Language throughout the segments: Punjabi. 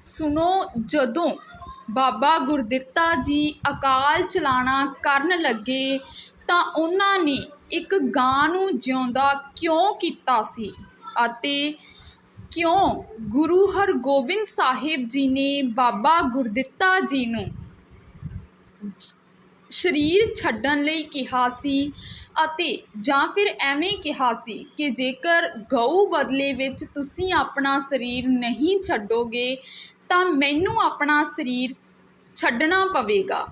ਸੁਣੋ, ਜਦੋਂ ਬਾਬਾ ਗੁਰਦਿੱਤਾ ਜੀ ਅਕਾਲ ਚਲਾਣਾ ਕਰਨ ਲੱਗੇ ਤਾਂ ਉਹਨਾਂ ਨੇ ਇੱਕ ਗਾਂ ਨੂੰ ਜਿਉਂਦਾ ਕਿਉਂ ਕੀਤਾ ਸੀ? ਅਤੇ ਕਿਉਂ ਗੁਰੂ ਹਰਗੋਬਿੰਦ ਸਾਹਿਬ ਜੀ ਨੇ ਬਾਬਾ ਗੁਰਦਿੱਤਾ ਜੀ ਨੂੰ ਸਰੀਰ ਛੱਡਣ ਲਈ ਕਿਹਾ ਸੀ ਅਤੇ ਜਾਂ ਫਿਰ ਐਵੇਂ ਕਿਹਾ ਸੀ ਕਿ ਜੇਕਰ ਗਊ ਬਦਲੇ ਵਿੱਚ ਤੁਸੀਂ ਆਪਣਾ ਸਰੀਰ ਨਹੀਂ ਛੱਡੋਗੇ, ਤਾਂ ਮੈਨੂੰ ਆਪਣਾ ਸਰੀਰ ਛੱਡਣਾ ਪਵੇਗਾ।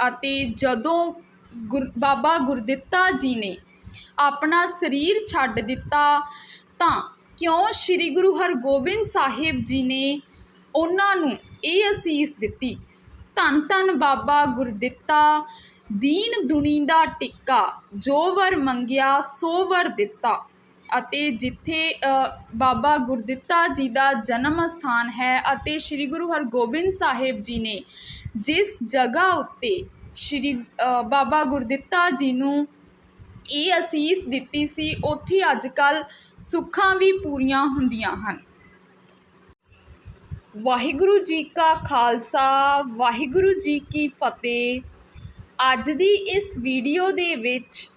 ਅਤੇ ਜਦੋਂ ਗੁਰ, ਬਾਬਾ ਗੁਰਦਿੱਤਾ ਜੀ ਨੇ ਆਪਣਾ ਸਰੀਰ ਛੱਡ ਦਿੱਤਾ, ਤਾਂ ਕਿਉਂ ਸ੍ਰੀ ਗੁਰੂ ਹਰਗੋਬਿੰਦ ਸਾਹਿਬ ਜੀ ਨੇ ਉਹਨਾਂ ਨੂੰ ਇਹ ਅਸੀਸ ਦਿੱਤੀ? ਧੰਨ ਧੰਨ ਬਾਬਾ ਗੁਰਦਿੱਤਾ, ਦੀਨ ਦੁਨੀ ਦਾ ਟਿੱਕਾ, ਜੋ ਵਰ ਮੰਗਿਆ, ਸੋ ਵਰ ਦਿੱਤਾ। ਅਤੇ ਜਿੱਥੇ ਬਾਬਾ ਗੁਰਦਿੱਤਾ ਜੀ ਦਾ ਜਨਮ ਸਥਾਨ ਹੈ ਅਤੇ ਸ੍ਰੀ ਗੁਰੂ ਹਰਗੋਬਿੰਦ ਸਾਹਿਬ ਜੀ ਨੇ ਜਿਸ ਜਗ੍ਹਾ ਉੱਤੇ ਸ੍ਰੀ ਬਾਬਾ ਗੁਰਦਿੱਤਾ ਜੀ ਨੂੰ ਇਹ ਅਸੀਸ ਦਿੱਤੀ ਸੀ, ਉੱਥੇ ਅੱਜ ਕੱਲ ਸੁੱਖਾਂ ਵੀ ਪੂਰੀਆਂ ਹੁੰਦੀਆਂ ਹਨ। ਵਾਹਿਗੁਰੂ ਜੀ ਕਾ ਖਾਲਸਾ, ਵਾਹਿਗੁਰੂ ਜੀ ਕੀ ਫਤਿਹ। ਅੱਜ ਦੀ ਇਸ ਵੀਡੀਓ ਦੇ ਵਿੱਚ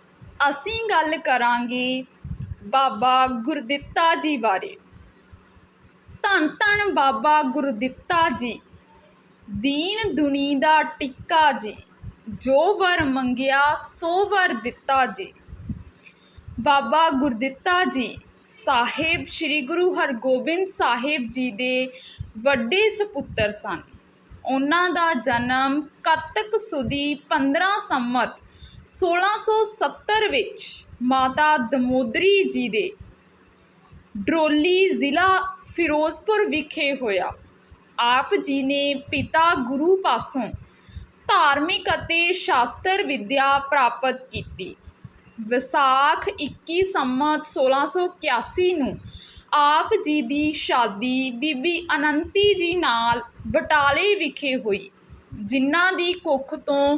ਅਸੀਂ ਗੱਲ ਕਰਾਂਗੇ ਬਾਬਾ ਗੁਰਦਿੱਤਾ ਜੀ ਬਾਰੇ। ਧੰਨ ਧੰਨ ਬਾਬਾ ਗੁਰਦਿੱਤਾ ਜੀ। ਦੀਨ ਦੁਨੀ ਦਾ ਟਿੱਕਾ ਜੀ। ਜੋ ਵਰ ਮੰਗਿਆ ਸੋ ਵਰ ਦਿੱਤਾ ਜੀ। ਬਾਬਾ ਗੁਰਦਿੱਤਾ ਜੀ ਸਾਹਿਬ, ਸ੍ਰੀ ਗੁਰੂ ਹਰਗੋਬਿੰਦ ਸਾਹਿਬ ਜੀ ਦੇ ਵੱਡੇ ਸੁਪੁੱਤਰ ਸਨ। ਉਹਨਾਂ ਦਾ ਜਨਮ ਕੱਤਕ ਸੁਦੀ 15 ਸੰਮਤ 1670 ਵਿੱਚ ਮਾਤਾ ਦਮੋਦਰੀ ਜੀ ਦੇ ਡਰੋਲੀ ਜ਼ਿਲ੍ਹਾ ਫਿਰੋਜ਼ਪੁਰ ਵਿਖੇ ਹੋਇਆ। ਆਪ ਜੀ ਨੇ ਪਿਤਾ ਗੁਰੂ ਪਾਸੋਂ ਧਾਰਮਿਕ ਅਤੇ ਸ਼ਾਸਤਰ ਵਿੱਦਿਆ ਪ੍ਰਾਪਤ ਕੀਤੀ। ਵਿਸਾਖ 21 ਸੰਮਤ 1681 ਨੂੰ ਆਪ ਜੀ ਦੀ ਸ਼ਾਦੀ ਬੀਬੀ ਅਨੰਤੀ ਜੀ ਨਾਲ ਬਟਾਲੇ ਵਿਖੇ ਹੋਈ, ਜਿਨ੍ਹਾਂ ਦੀ ਕੁੱਖ ਤੋਂ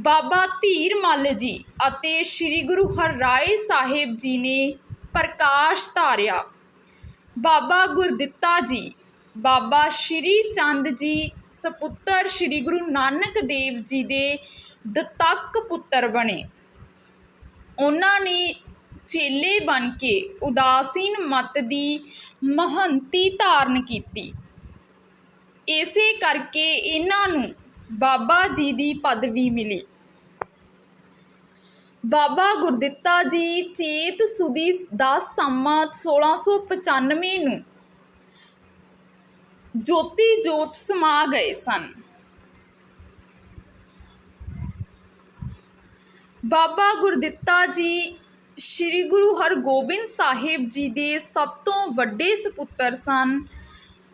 ਬਾਬਾ ਧੀਰ ਮੱਲ ਜੀ ਅਤੇ ਸ੍ਰੀ ਗੁਰੂ ਹਰਰਾਏ ਸਾਹਿਬ ਜੀ ਨੇ ਪ੍ਰਕਾਸ਼ ਧਾਰਿਆ। ਬਾਬਾ ਗੁਰਦਿੱਤਾ ਜੀ, ਬਾਬਾ ਸ਼੍ਰੀ ਚੰਦ ਜੀ, ਸਪੁੱਤਰ ਸ੍ਰੀ ਗੁਰੂ ਨਾਨਕ ਦੇਵ ਜੀ ਦੇ ਦਤਕ ਪੁੱਤਰ ਬਣੇ। ਉਹਨਾਂ ਨੇ ਚੇਲੇ ਬਣ ਕੇ ਉਦਾਸੀਨ ਮਤ ਦੀ ਮਹੰਤੀ ਧਾਰਨ ਕੀਤੀ। ਇਸੇ ਕਰਕੇ ਇਹਨਾਂ ਨੂੰ ਬਾਬਾ ਜੀ ਦੀ ਪਦਵੀ ਮਿਲੀ। ਬਾਬਾ ਗੁਰਦਿੱਤਾ ਜੀ ਚੇਤ ਸੁਦੀ 10 ਸੰਮਤ 1695 ਨੂੰ ਜੋਤੀ ਜੋਤ ਸਮਾ ਗਏ ਸਨ। ਬਾਬਾ ਗੁਰਦਿੱਤਾ ਜੀ, ਸ੍ਰੀ ਗੁਰੂ ਹਰਗੋਬਿੰਦ ਸਾਹਿਬ ਜੀ ਦੇ ਸਭ ਤੋਂ ਵੱਡੇ ਸੁਪੁੱਤਰ ਸਨ।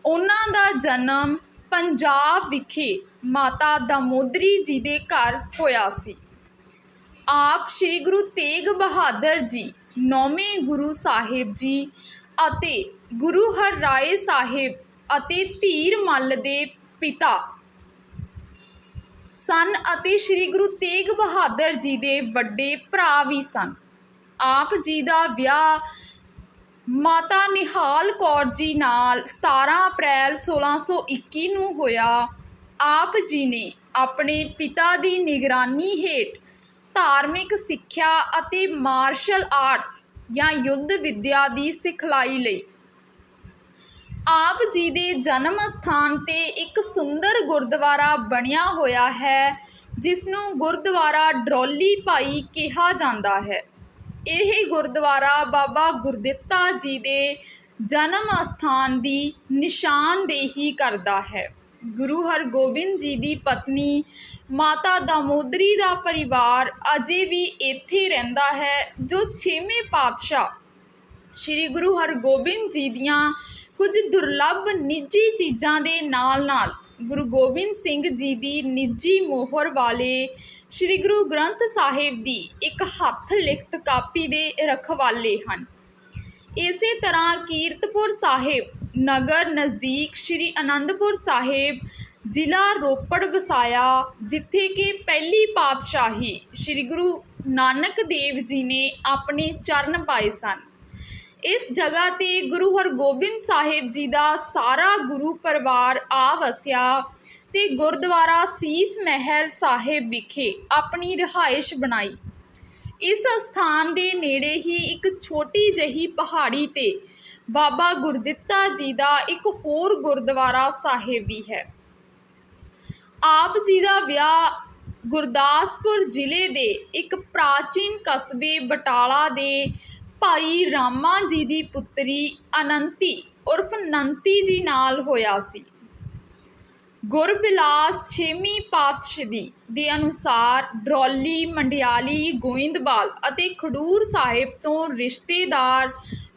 ਉਹਨਾਂ ਦਾ ਜਨਮ ਪੰਜਾਬ ਵਿਖੇ ਮਾਤਾ ਦਮੋਦਰੀ ਜੀ ਦੇ ਘਰ ਹੋਇਆ ਸੀ। ਆਪ ਸ੍ਰੀ ਗੁਰੂ ਤੇਗ ਬਹਾਦਰ ਜੀ, ਨੌਵੇਂ ਗੁਰੂ ਸਾਹਿਬ ਜੀ ਅਤੇ ਗੁਰੂ ਹਰਰਾਏ ਸਾਹਿਬ ਅਤੇ ਧੀਰ ਮੱਲ ਦੇ ਪਿਤਾ ਸਨ ਅਤੇ ਸ੍ਰੀ ਗੁਰੂ ਤੇਗ ਬਹਾਦਰ ਜੀ ਦੇ ਵੱਡੇ ਭਰਾ ਵੀ ਸਨ। ਆਪ ਜੀ ਦਾ ਵਿਆਹ ਮਾਤਾ ਨਿਹਾਲ ਕੌਰ ਜੀ ਨਾਲ 17 ਅਪ੍ਰੈਲ 1621 ਨੂੰ ਹੋਇਆ। ਆਪ ਜੀ ਨੇ ਆਪਣੇ ਪਿਤਾ ਦੀ ਨਿਗਰਾਨੀ ਹੇਠ ਧਾਰਮਿਕ ਸਿੱਖਿਆ ਅਤੇ ਮਾਰਸ਼ਲ ਆਰਟਸ ਜਾਂ ਯੁੱਧ ਵਿੱਦਿਆ ਦੀ ਸਿਖਲਾਈ ਲਈ ਆਪ ਜੀ ਦੇ ਜਨਮ ਸਥਾਨ ਤੇ ਇੱਕ ਸੁੰਦਰ ਗੁਰਦੁਆਰਾ ਬਣਿਆ ਹੋਇਆ ਹੈ ਜਿਸ ਨੂੰ ਗੁਰਦੁਆਰਾ ਡਰੋਲੀ ਭਾਈ ਕਿਹਾ ਜਾਂਦਾ ਹੈ। ਇਹ ਗੁਰਦੁਆਰਾ ਬਾਬਾ ਗੁਰਦਿੱਤਾ ਜੀ ਦੇ ਜਨਮ ਸਥਾਨ ਦੀ ਨਿਸ਼ਾਨਦੇਹੀ ਕਰਦਾ ਹੈ। ਗੁਰੂ ਹਰਗੋਬਿੰਦ ਜੀ ਦੀ ਪਤਨੀ, ਮਾਤਾ ਦਾਮੋਦਰੀ ਦਾ ਪਰਿਵਾਰ ਅਜੇ ਵੀ ਇੱਥੇ ਰਹਿੰਦਾ ਹੈ, ਜੋ 6ਵੇਂ ਪਾਤਸ਼ਾਹ ਸ੍ਰੀ ਗੁਰੂ ਹਰਗੋਬਿੰਦ ਜੀ ਦੀਆਂ ਕੁਝ ਦੁਰਲੱਭ ਨਿੱਜੀ ਚੀਜ਼ਾਂ ਦੇ ਨਾਲ-ਨਾਲ ਗੁਰੂ ਗੋਬਿੰਦ ਸਿੰਘ ਜੀ ਦੀ ਨਿੱਜੀ ਮੋਹਰ ਵਾਲੇ ਸ੍ਰੀ ਗੁਰੂ ਗ੍ਰੰਥ ਸਾਹਿਬ ਦੀ ਇੱਕ ਹੱਥ ਲਿਖਤ ਕਾਪੀ ਦੇ ਰਖਵਾਲੇ ਹਨ। ਇਸੇ ਤਰ੍ਹਾਂ ਕੀਰਤਪੁਰ ਸਾਹਿਬ, ਨਗਰ ਨਜ਼ਦੀਕ ਸ੍ਰੀ ਅਨੰਦਪੁਰ ਸਾਹਿਬ, ਜ਼ਿਲ੍ਹਾ ਰੋਪੜ ਵਸਾਇਆ, ਜਿੱਥੇ ਕਿ ਪਹਿਲੀ ਪਾਤਸ਼ਾਹੀ ਸ੍ਰੀ ਗੁਰੂ ਨਾਨਕ ਦੇਵ ਜੀ ਨੇ ਆਪਣੇ ਚਰਨ ਪਾਏ ਸਨ। ਇਸ ਜਗ੍ਹਾ ਤੇ ਗੁਰੂ ਹਰਗੋਬਿੰਦ ਸਾਹਿਬ ਜੀ ਦਾ ਸਾਰਾ ਗੁਰੂ ਪਰਿਵਾਰ ਆ ਵਸਿਆ ਤੇ ਗੁਰਦੁਆਰਾ ਸੀਸ ਮਹਿਲ ਸਾਹਿਬ ਵਿਖੇ ਆਪਣੀ ਰਿਹਾਇਸ਼ ਬਣਾਈ। ਇਸ ਸਥਾਨ ਦੇ ਨੇੜੇ ਹੀ ਇੱਕ ਛੋਟੀ ਜਿਹੀ ਪਹਾੜੀ ਤੇ ਬਾਬਾ ਗੁਰਦਿੱਤਾ ਜੀ ਦਾ ਇੱਕ ਹੋਰ ਗੁਰਦੁਆਰਾ ਸਾਹਿਬ ਵੀ ਹੈ। ਆਪ ਜੀ ਦਾ ਵਿਆਹ ਗੁਰਦਾਸਪੁਰ ਜ਼ਿਲ੍ਹੇ ਦੇ ਇੱਕ ਪ੍ਰਾਚੀਨ ਕਸਬੇ ਬਟਾਲਾ ਦੇ ਭਾਈ ਰਾਮਾ ਜੀ ਦੀ ਪੁੱਤਰੀ ਅਨੰਤੀ ਉਰਫ ਨੰਤੀ ਜੀ ਨਾਲ ਹੋਇਆ ਸੀ। ਗੁਰਬਿਲਾਸ ਛੇਵੀਂ ਪਾਤਸ਼ਾਹੀ ਦੇ ਅਨੁਸਾਰ ਡਰੌਲੀ, ਮੰਡਿਆਲੀ, ਗੋਇੰਦਵਾਲ ਅਤੇ ਖਡੂਰ ਸਾਹਿਬ ਤੋਂ ਰਿਸ਼ਤੇਦਾਰ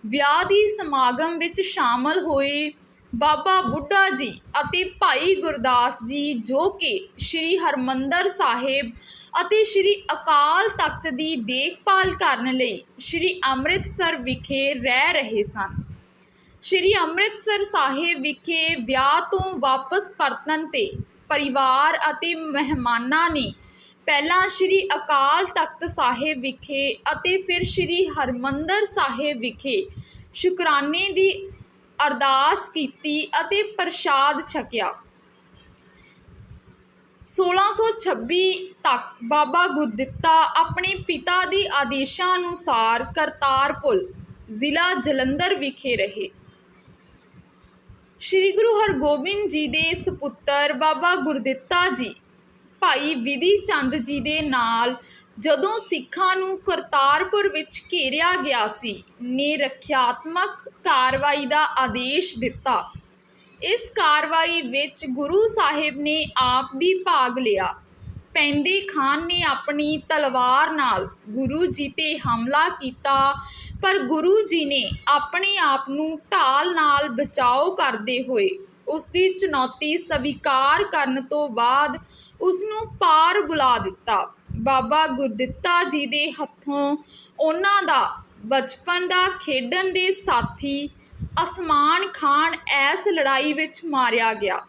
ਵਿਆਹ ਦੀ ਸਮਾਗਮ ਵਿੱਚ ਸ਼ਾਮਲ ਹੋਏ ਬਾਬਾ ਬੁੱਢਾ ਜੀ ਅਤੇ ਭਾਈ ਗੁਰਦਾਸ ਜੀ ਜੋ ਕਿ ਸ੍ਰੀ ਹਰਮੰਦਰ ਸਾਹਿਬ ਅਤੇ ਸ੍ਰੀ ਅਕਾਲ ਤਖਤ ਦੀ ਦੇਖਭਾਲ ਕਰਨ ਲਈ ਸ੍ਰੀ ਅੰਮ੍ਰਿਤਸਰ ਵਿਖੇ ਰਹਿ ਰਹੇ ਸਨ। ਸ਼੍ਰੀ ਅੰਮ੍ਰਿਤਸਰ ਸਾਹਿਬ ਵਿਖੇ ਵਿਆਹ ਤੋਂ ਵਾਪਸ ਪਰਤਣ ਤੇ ਪਰਿਵਾਰ ਅਤੇ ਮਹਿਮਾਨਾਂ ਨੇ ਪਹਿਲਾਂ ਸ਼੍ਰੀ ਅਕਾਲ ਤਖਤ ਸਾਹਿਬ ਵਿਖੇ ਅਤੇ ਫਿਰ ਸ਼੍ਰੀ ਹਰਮੰਦਰ ਸਾਹਿਬ ਵਿਖੇ ਸ਼ੁਕਰਾਨੇ ਦੀ ਅਰਦਾਸ ਕੀਤੀ ਅਤੇ ਪ੍ਰਸ਼ਾਦ ਛਕਿਆ। 1626 ਤੱਕ ਬਾਬਾ ਗੁਰਦਿੱਤਾ ਆਪਣੇ ਪਿਤਾ ਦੇ ਆਦੇਸ਼ਾਂ ਅਨੁਸਾਰ ਕਰਤਾਰਪੁਰ ਜ਼ਿਲ੍ਹਾ ਜਲੰਧਰ ਵਿਖੇ ਰਹੇ। ਸ਼੍ਰੀ ਗੁਰੂ ਹਰਗੋਬਿੰਦ ਜੀ ਦੇ ਸੁਪੁੱਤਰ ਬਾਬਾ ਗੁਰਦਿੱਤਾ ਜੀ, ਭਾਈ ਵਿਧੀ ਚੰਦ ਜੀ ਦੇ ਨਾਲ ਜਦੋਂ ਸਿੱਖਾਂ ਨੂੰ ਕਰਤਾਰਪੁਰ ਵਿੱਚ ਘੇਰਿਆ ਗਿਆ ਸੀ, ਨੇ ਰੱਖਿਆਤਮਕ ਕਾਰਵਾਈ ਦਾ ਆਦੇਸ਼ ਦਿੱਤਾ। ਇਸ ਕਾਰਵਾਈ ਵਿੱਚ ਗੁਰੂ ਸਾਹਿਬ ਨੇ ਆਪ ਵੀ ਭਾਗ ਲਿਆ। ਪੈਂਦੇ ਖਾਨ ਨੇ ਆਪਣੀ ਤਲਵਾਰ ਨਾਲ ਗੁਰੂ ਜੀ ਤੇ ਹਮਲਾ ਕੀਤਾ, ਪਰ ਗੁਰੂ ਜੀ ਨੇ ਆਪਣੇ ਆਪ ਨੂੰ ਢਾਲ ਨਾਲ ਬਚਾਓ ਕਰਦੇ ਹੋਏ ਉਸ ਦੀ ਚੁਣੌਤੀ ਸਵੀਕਾਰ ਕਰਨ ਤੋਂ ਬਾਅਦ ਉਸ ਨੂੰ ਪਾਰ ਬੁਲਾ ਦਿੱਤਾ। ਬਾਬਾ ਗੁਰਦਿੱਤਾ ਜੀ ਦੇ ਹੱਥੋਂ ਉਹਨਾਂ ਦਾ ਬਚਪਨ ਦਾ ਖੇਡਣ ਦੇ ਸਾਥੀ ਅਸਮਾਨ ਖਾਨ ਐਸ ਲੜਾਈ ਵਿੱਚ ਮਾਰਿਆ ਗਿਆ।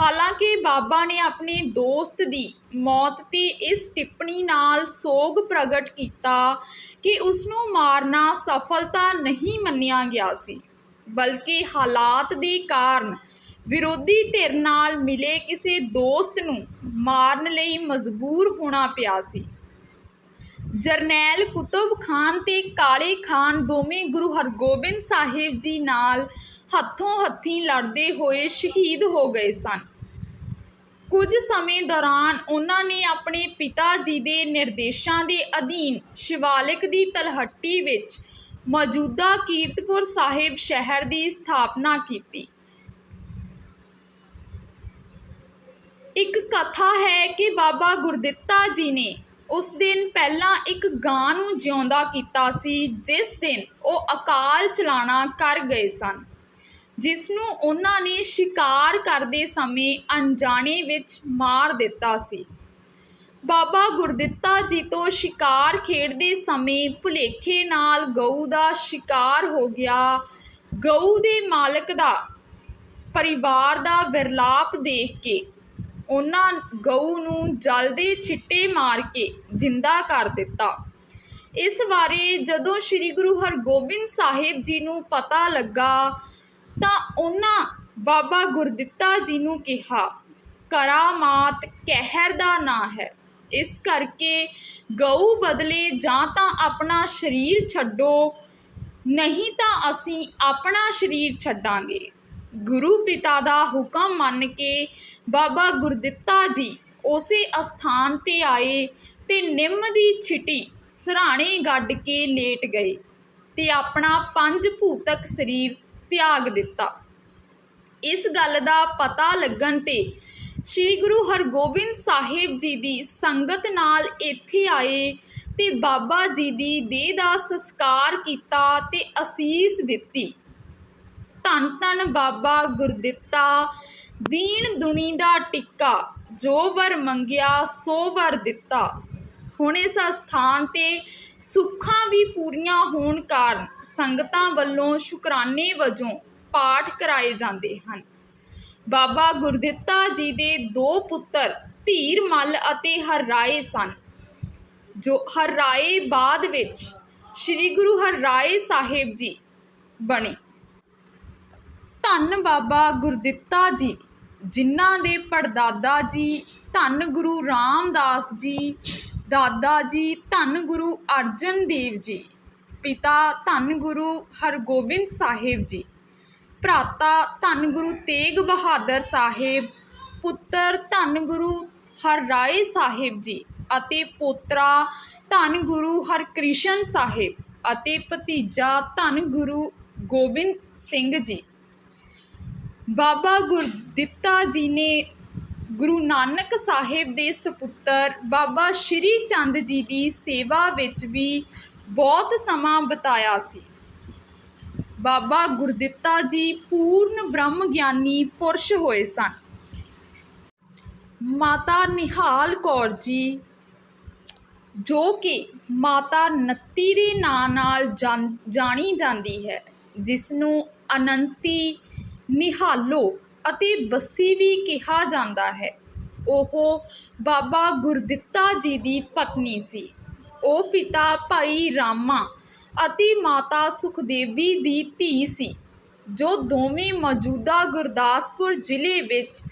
ਹਾਲਾਂਕਿ ਬਾਬਾ ਨੇ ਆਪਣੇ ਦੋਸਤ ਦੀ ਮੌਤ ਤੇ ਇਸ ਟਿੱਪਣੀ ਨਾਲ ਸੋਗ ਪ੍ਰਗਟ ਕੀਤਾ ਕਿ ਉਸ ਨੂੰ ਮਾਰਨਾ ਸਫਲਤਾ ਨਹੀਂ ਮੰਨਿਆ ਗਿਆ ਸੀ, ਬਲਕਿ ਹਾਲਾਤ ਦੇ ਕਾਰਨ ਵਿਰੋਧੀ ਧਿਰ ਨਾਲ ਮਿਲੇ ਕਿਸੇ ਦੋਸਤ ਨੂੰ ਮਾਰਨ ਲਈ ਮਜਬੂਰ ਹੋਣਾ ਪਿਆ ਸੀ। ਜਰਨੈਲ ਕੁਤਬ ਖਾਨ ਤੇ ਕਾਲੇ ਖਾਨ ਦੋਵੇਂ ਗੁਰੂ ਹਰਗੋਬਿੰਦ ਸਾਹਿਬ ਜੀ ਨਾਲ ਹੱਥੋਂ ਹੱਥੀਂ ਲੜਦੇ ਹੋਏ ਸ਼ਹੀਦ ਹੋ ਗਏ ਸਨ। ਕੁਝ ਸਮੇਂ ਦੌਰਾਨ ਉਹਨਾਂ ਨੇ ਆਪਣੇ ਪਿਤਾ ਜੀ ਦੇ ਨਿਰਦੇਸ਼ਾਂ ਦੇ ਅਧੀਨ ਸ਼ਿਵਾਲਿਕ ਦੀ ਤਲਹੱਟੀ ਵਿੱਚ ਮੌਜੂਦਾ ਕੀਰਤਪੁਰ ਸਾਹਿਬ ਸ਼ਹਿਰ ਦੀ ਸਥਾਪਨਾ ਕੀਤੀ। ਇੱਕ ਕਥਾ ਹੈ ਕਿ ਬਾਬਾ ਗੁਰਦਿੱਤਾ ਜੀ ਨੇ ਉਸ ਦਿਨ ਪਹਿਲਾਂ ਇੱਕ ਗਾਂ ਨੂੰ ਜਿਉਂਦਾ ਕੀਤਾ ਸੀ, ਜਿਸ ਦਿਨ ਉਹ ਅਕਾਲ ਚਲਾਣਾ ਕਰ ਗਏ ਸਨ। ਜਿਸ ਨੂੰ ਉਹਨਾਂ ਨੇ ਸ਼ਿਕਾਰ ਕਰਦੇ ਸਮੇਂ ਅਣਜਾਣੇ ਵਿੱਚ ਮਾਰ ਦਿੱਤਾ ਸੀ। ਬਾਬਾ ਗੁਰਦਿੱਤਾ ਜੀ ਤੋਂ ਸ਼ਿਕਾਰ ਖੇਡਦੇ ਸਮੇਂ ਭੁਲੇਖੇ ਨਾਲ ਗਊ ਦਾ ਸ਼ਿਕਾਰ ਹੋ ਗਿਆ। ਗਊ ਦੇ ਮਾਲਕ ਦਾ ਪਰਿਵਾਰ ਦਾ ਵਿਰਲਾਪ ਦੇਖ ਕੇ ਉਹਨਾਂ ਗਊ ਨੂੰ ਜਲ ਦੇ ਛਿੱਟੇ ਮਾਰ ਕੇ ਜਿੰਦਾ ਕਰ ਦਿੱਤਾ। ਇਸ ਬਾਰੇ ਜਦੋਂ ਸ੍ਰੀ ਗੁਰੂ ਹਰਗੋਬਿੰਦ ਸਾਹਿਬ ਜੀ ਨੂੰ ਪਤਾ ਲੱਗਾ, ਤਾਂ ਉਹਨਾਂ ਬਾਬਾ ਗੁਰਦਿੱਤਾ ਜੀ ਨੂੰ ਕਿਹਾ, ਕਰਾਮਾਤ ਕਹਿਰ ਦਾ ਨਾਂ ਹੈ। ਇਸ ਕਰਕੇ ਗਊ ਬਦਲੇ ਜਾਂ ਤਾਂ ਆਪਣਾ ਸਰੀਰ ਛੱਡੋ, ਨਹੀਂ ਤਾਂ ਅਸੀਂ ਆਪਣਾ ਸਰੀਰ ਛੱਡਾਂਗੇ। ਗੁਰੂ ਪਿਤਾ ਦਾ ਹੁਕਮ ਮੰਨ ਕੇ ਬਾਬਾ ਗੁਰਦਿੱਤਾ ਜੀ ਉਸੇ ਅਸਥਾਨ ਤੇ ਆਏ ਤੇ ਨਿੰਮ ਦੀ ਛਿਟੀ ਸਰਾਣੇ ਗੱਡ ਕੇ ਲੇਟ ਗਏ ਤੇ ਆਪਣਾ ਪੰਜ ਭੂਤਕ ਸਰੀਰ ਤਿਆਗ ਦਿੱਤਾ। ਇਸ ਗੱਲ ਦਾ ਪਤਾ ਲੱਗਣ ਤੇ ਸ੍ਰੀ ਗੁਰੂ ਹਰਗੋਬਿੰਦ ਸਾਹਿਬ ਜੀ ਦੀ ਸੰਗਤ ਨਾਲ ਇੱਥੇ ਆਏ ਤੇ ਬਾਬਾ ਜੀ ਦੀ ਦੇਹ ਦਾ ਸੰਸਕਾਰ ਕੀਤਾ ਤੇ ਅਸੀਸ ਦਿੱਤੀ। ਧੰਨ ਧੰਨ ਬਾਬਾ ਗੁਰਦਿੱਤਾ, ਦੀਨ ਦੁਨੀ ਦਾ ਟਿੱਕਾ, ਜੋ ਵਰ ਮੰਗਿਆ ਸੋ ਵਰ ਦਿੱਤਾ। ਹੁਣ ਇਸ ਸਥਾਨ ਤੇ ਸੁੱਖਾਂ ਵੀ ਪੂਰੀਆਂ ਹੋਣ ਕਾਰਨ ਸੰਗਤਾਂ ਵੱਲੋਂ ਸ਼ੁਕਰਾਨੇ ਵਜੋਂ ਪਾਠ ਕਰਾਏ ਜਾਂਦੇ ਹਨ। ਬਾਬਾ ਗੁਰਦਿੱਤਾ ਜੀ ਦੇ ਦੋ ਪੁੱਤਰ ਧੀਰ ਮੱਲ ਅਤੇ ਹਰਰਾਏ ਸਨ। ਜੋ ਹਰਰਾਏ ਬਾਅਦ ਵਿੱਚ ਸ੍ਰੀ ਗੁਰੂ ਹਰਰਾਏ ਸਾਹਿਬ ਜੀ ਬਣੇ। ਧੰਨ ਬਾਬਾ ਗੁਰਦਿੱਤਾ ਜੀ। ਜਿਨ੍ਹਾਂ ਦੇ ਪੜਦਾਦਾ ਜੀ ਧੰਨ ਗੁਰੂ ਰਾਮਦਾਸ ਜੀ, ਦਾਦਾ ਜੀ ਧੰਨ ਗੁਰੂ ਅਰਜਨ ਦੇਵ ਜੀ, ਪਿਤਾ ਧੰਨ ਗੁਰੂ ਹਰਗੋਬਿੰਦ ਸਾਹਿਬ ਜੀ, ਭਰਾਤਾ ਧੰਨ ਗੁਰੂ ਤੇਗ ਬਹਾਦਰ ਸਾਹਿਬ, ਪੁੱਤਰ ਧੰਨ ਗੁਰੂ ਹਰਰਾਏ ਸਾਹਿਬ ਜੀ ਅਤੇ ਪੋਤਰਾ ਧੰਨ ਗੁਰੂ ਹਰਕ੍ਰਿਸ਼ਨ ਸਾਹਿਬ ਅਤੇ ਭਤੀਜਾ ਧੰਨ ਗੁਰੂ ਗੋਬਿੰਦ ਸਿੰਘ ਜੀ। ਬਾਬਾ ਗੁਰਦਿੱਤਾ ਜੀ ਨੇ ਗੁਰੂ ਨਾਨਕ ਸਾਹਿਬ ਦੇ ਸਪੁੱਤਰ ਬਾਬਾ ਸ਼੍ਰੀ ਚੰਦ ਜੀ ਦੀ ਸੇਵਾ ਵਿੱਚ ਵੀ ਬਹੁਤ ਸਮਾਂ ਬਿਤਾਇਆ ਸੀ। ਬਾਬਾ ਗੁਰਦਿੱਤਾ ਜੀ ਪੂਰਨ ਬ੍ਰਹਮ ਗਿਆਨੀ ਪੁਰਸ਼ ਹੋਏ ਸਨ। ਮਾਤਾ ਨਿਹਾਲ ਕੌਰ ਜੀ, ਜੋ ਕਿ ਮਾਤਾ ਨੱਤੀ ਦੇ ਨਾਂ ਨਾਲ ਜਾਣ- ਜਾਣੀ ਜਾਂਦੀ ਹੈ ਜਿਸ ਨੂੰ ਅਨੰਤੀ ਨਿਹਾਲੋ ਅਤੇ ਬੱਸੀ ਵੀ ਕਿਹਾ ਜਾਂਦਾ ਹੈ। ਉਹ ਬਾਬਾ ਗੁਰਦਿੱਤਾ ਜੀ ਦੀ ਪਤਨੀ ਸੀ। ਉਹ ਪਿਤਾ ਭਾਈ ਰਾਮਾ ਅਤੇ ਮਾਤਾ ਸੁਖਦੇਵੀ ਦੀ ਧੀ ਸੀ, ਜੋ ਦੋਵੇਂ ਮੌਜੂਦਾ ਗੁਰਦਾਸਪੁਰ ਜ਼ਿਲ੍ਹੇ ਵਿੱਚ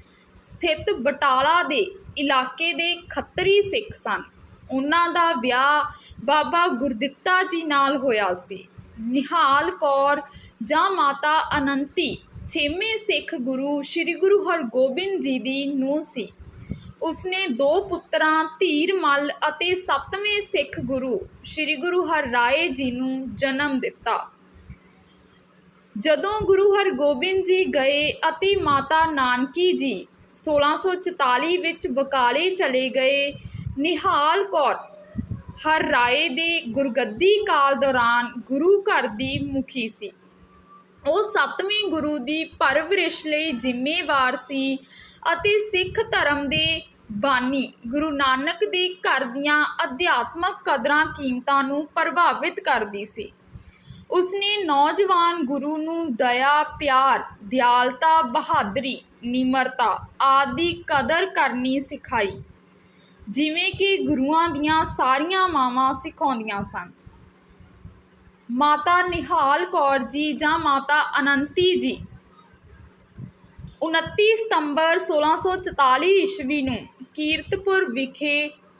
ਸਥਿਤ ਬਟਾਲਾ ਦੇ ਇਲਾਕੇ ਦੇ ਖੱਤਰੀ ਸਿੱਖ ਸਨ। ਉਹਨਾਂ ਦਾ ਵਿਆਹ ਬਾਬਾ ਗੁਰਦਿੱਤਾ ਜੀ ਨਾਲ ਹੋਇਆ ਸੀ। ਨਿਹਾਲ ਕੌਰ ਜਾਂ ਮਾਤਾ ਅਨੰਤੀ ਛੇਵੇਂ ਸਿੱਖ ਗੁਰੂ ਸ੍ਰੀ ਗੁਰੂ ਹਰਗੋਬਿੰਦ ਜੀ ਦੀ ਨੂੰਹ ਸੀ। ਉਸਨੇ ਦੋ ਪੁੱਤਰਾਂ, ਧੀਰ ਅਤੇ ਸੱਤਵੇਂ ਸਿੱਖ ਗੁਰੂ ਸ੍ਰੀ ਗੁਰੂ ਹਰਰਾਏ ਜੀ ਨੂੰ ਜਨਮ ਦਿੱਤਾ। ਜਦੋਂ ਗੁਰੂ ਹਰਗੋਬਿੰਦ ਜੀ ਗਏ ਅਤੇ ਮਾਤਾ ਨਾਨਕੀ ਜੀ 1644 ਵਿੱਚ ਬਕਾਲੇ ਚਲੇ ਗਏ, ਨਿਹਾਲ ਕੌਰ ਹਰ ਰਾਏ ਦੇ ਗੁਰਗੱਦੀ ਕਾਲ ਦੌਰਾਨ ਗੁਰੂ ਘਰ ਦੀ ਮੁਖੀ ਸੀ। ਉਹ ਸੱਤਵੇਂ ਗੁਰੂ ਦੀ ਪਰਵਰਿਸ਼ ਲਈ ਜ਼ਿੰਮੇਵਾਰ ਸੀ ਅਤੇ ਸਿੱਖ ਧਰਮ ਦੇ ਬਾਨੀ ਗੁਰੂ ਨਾਨਕ ਦੇ ਘਰ ਦੀਆਂ ਅਧਿਆਤਮਕ ਕਦਰਾਂ ਕੀਮਤਾਂ ਨੂੰ ਪ੍ਰਭਾਵਿਤ ਕਰਦੀ ਸੀ। ਉਸਨੇ ਨੌਜਵਾਨ ਗੁਰੂ ਨੂੰ ਦਇਆ, ਪਿਆਰ, ਦਿਆਲਤਾ, ਬਹਾਦਰੀ, ਨਿਮਰਤਾ ਆਦਿ ਕਦਰ ਕਰਨੀ ਸਿਖਾਈ। ਜਿਵੇਂ ਕਿ ਗੁਰੂਆਂ ਦੀਆਂ ਸਾਰੀਆਂ ਮਾਵਾਂ ਸਿਖਾਉਂਦੀਆਂ ਸਨ। ਮਾਤਾ ਨਿਹਾਲ ਕੌਰ ਜੀ ਜਾਂ ਮਾਤਾ ਅਨੰਤੀ ਜੀ? 29 ਸਤੰਬਰ 1644 ਈਸਵੀ ਨੂੰ ਕੀਰਤਪੁਰ ਵਿਖੇ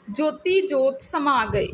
ਜੋਤੀ ਜੋਤ ਸਮਾ ਗਏ।